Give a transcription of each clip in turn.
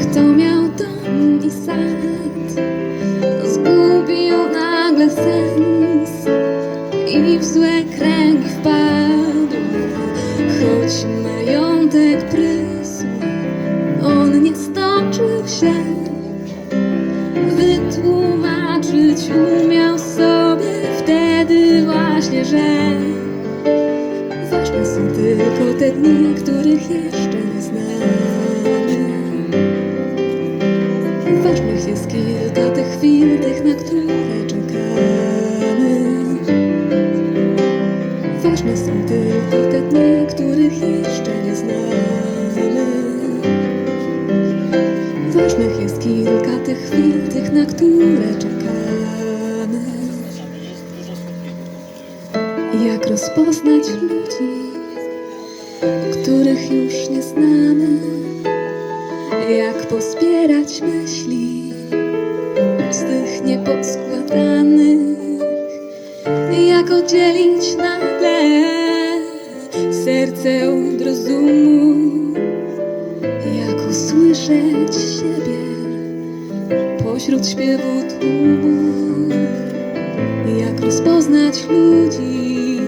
kto miał dom i sad, zgubił nagle sens i w złe kręgi wpadł. Choć majątek prysł, on nie stoczył się wytłumaczyć, umiał sobie wtedy właśnie, że ważne są tylko te dni, których jeszcze na które czekamy. Jak rozpoznać ludzi, których już nie znamy? Jak pozbierać myśli z tych nieposkładanych? Jak oddzielić nagle serce od rozumu? Jak usłyszeć siebie pośród śpiewu tłumu? Jak rozpoznać ludzi,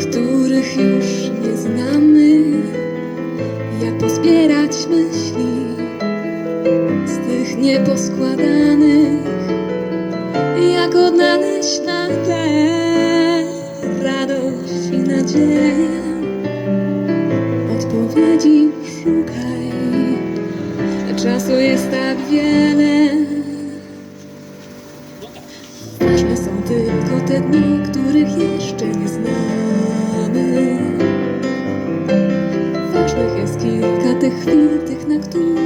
których już nie znamy? Jak pozbierać myśli z tych nieposkładanych? Jak odnaleźć nagle radość i nadzieję? Odpowiedzi szukaj, czasu jest tak wiele. Tylko te dni, których jeszcze nie znamy. Ważnych jest kilka tych chwil, tych, na które